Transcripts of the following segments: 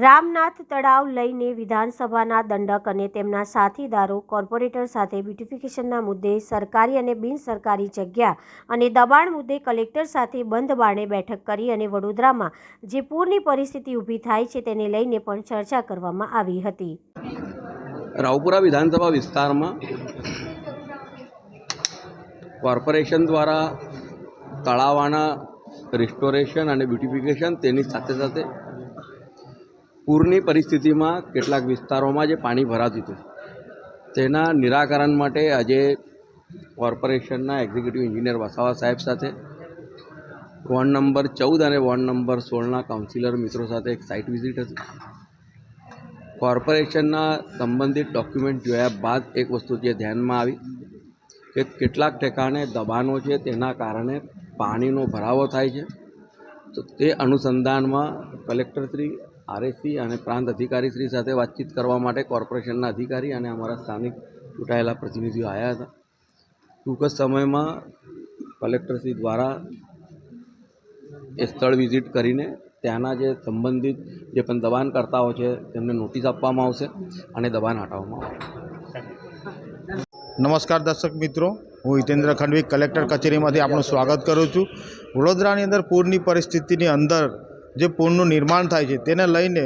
રામનાથ તળાવ લઈને વિધાનસભાના દંડક અને તેમના સાથીદારો, કોર્પોરેટર સાથે બ્યુટિફિકેશનના મુદ્દે સરકારી અને બિનસરકારી જગ્યા અને દબાણ મુદ્દે કલેક્ટર સાથે બંધ બારણે બેઠક કરી અને વડોદરામાં જે પૂરની પરિસ્થિતિ ઊભી થાય છે તેને લઈને પણ ચર્ચા કરવામાં આવી હતી. રાવપુરા વિધાનસભા વિસ્તારમાં કોર્પોરેશન દ્વારા તળાવાના રિસ્ટોરેશન અને બ્યુટિફિકેશન તેની સાથે સાથે પૂરની પરિસ્થિતિમાં કેટલાક વિસ્તારોમાં જે પાણી ભરાતું હતું, તેના નિરાકરણ માટે આજે કોર્પોરેશનના એક્ઝિક્યુટિવ એન્જિનિયર વસાવા સાહેબ સાથે, વોર્ડ નંબર ચૌદ અને વોર્ડ નંબર સોળના કાઉન્સિલર મિત્રો સાથે એક સાઇટ વિઝિટ હતી. કોર્પોરેશનના સંબંધિત ડોક્યુમેન્ટ જોયા બાદ એક વસ્તુ જે ધ્યાનમાં આવી કે કેટલાક ઠેકાણે દબાણો છે તેના કારણે પાણીનો ભરાવો થાય છે. તો તે અનુસંધાનમાં કલેક્ટરશ્રી આરએસસી અને પ્રાંત અધિકારીશ્રી સાથે વાતચીત કરવા માટે કોર્પોરેશનના અધિકારી અને અમારા સ્થાનિક ચૂંટાયેલા પ્રતિનિધિઓ આવ્યા હતા. ટૂંક જ સમયમાં કલેક્ટરશ્રી દ્વારા એ સ્થળ વિઝિટ કરીને ત્યાંના જે સંબંધિત જે પણ દબાણકર્તાઓ છે, તેમને નોટિસ આપવામાં આવશે અને દબાણ હટાવવામાં આવશે. નમસ્કાર દર્શક મિત્રો, હું હિતેન્દ્ર ખંડવી, કલેક્ટર કચેરીમાંથી આપનું સ્વાગત કરું છું. વડોદરાની અંદર પૂરની પરિસ્થિતિની અંદર જે પૂરનું નિર્માણ થાય છે, તેને લઈને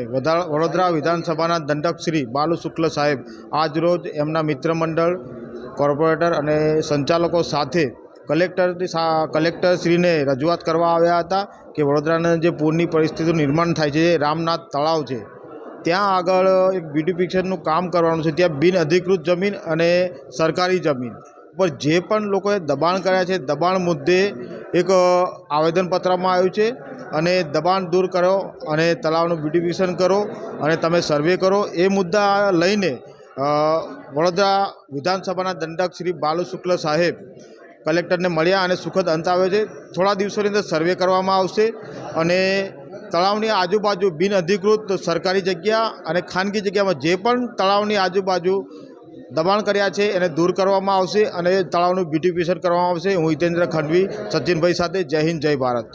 વડોદરા વિધાનસભાના દંડક શ્રી બાલુ શુક્લ સાહેબ આજરોજ એમના મિત્રમંડળ કોર્પોરેટર અને સંચાલકો સાથે કલેક્ટર કલેક્ટરશ્રીને રજૂઆત કરવા આવ્યા હતા કે વડોદરાના જે પૂરની પરિસ્થિતિનું નિર્માણ થાય છે રામનાથ તળાવ છે. ત્યાં આગળ એક બ્યુટિફિકેશનનું કામ કરવાનું છે, ત્યાં બિન અધિકૃત જમીન અને સરકારી જમીન. પર જે પણ લોકોએ દબાણ કર્યા છે, દબાણ મુદ્દે એક આવેદનપત્રમાં આવ્યું છે અને દબાણ દૂર કરો અને તળાવનું બ્યુટિફિકેશન કરો અને તમે સર્વે કરો. એ મુદ્દા લઈને વડોદરા વિધાનસભાના દંડક શ્રી બાલુ શુક્લ સાહેબ કલેક્ટરને મળ્યા અને સુખદ અંત આવ્યો છે. થોડા દિવસોની અંદર સર્વે કરવામાં આવશે અને તળાવની આજુબાજુ બિનઅધિકૃત સરકારી જગ્યા અને ખાનગી જગ્યામાં જે પણ તળાવની આજુબાજુ દબાણ કર્યા છે, એને દૂર કરવામાં આવશે અને તળાવનું બ્યુટિફિકેશન કરવામાં આવશે. હું હિતેન્દ્ર ખંડવી, સચિનભાઈ સાથે જય હિન્દ, જય ભારત.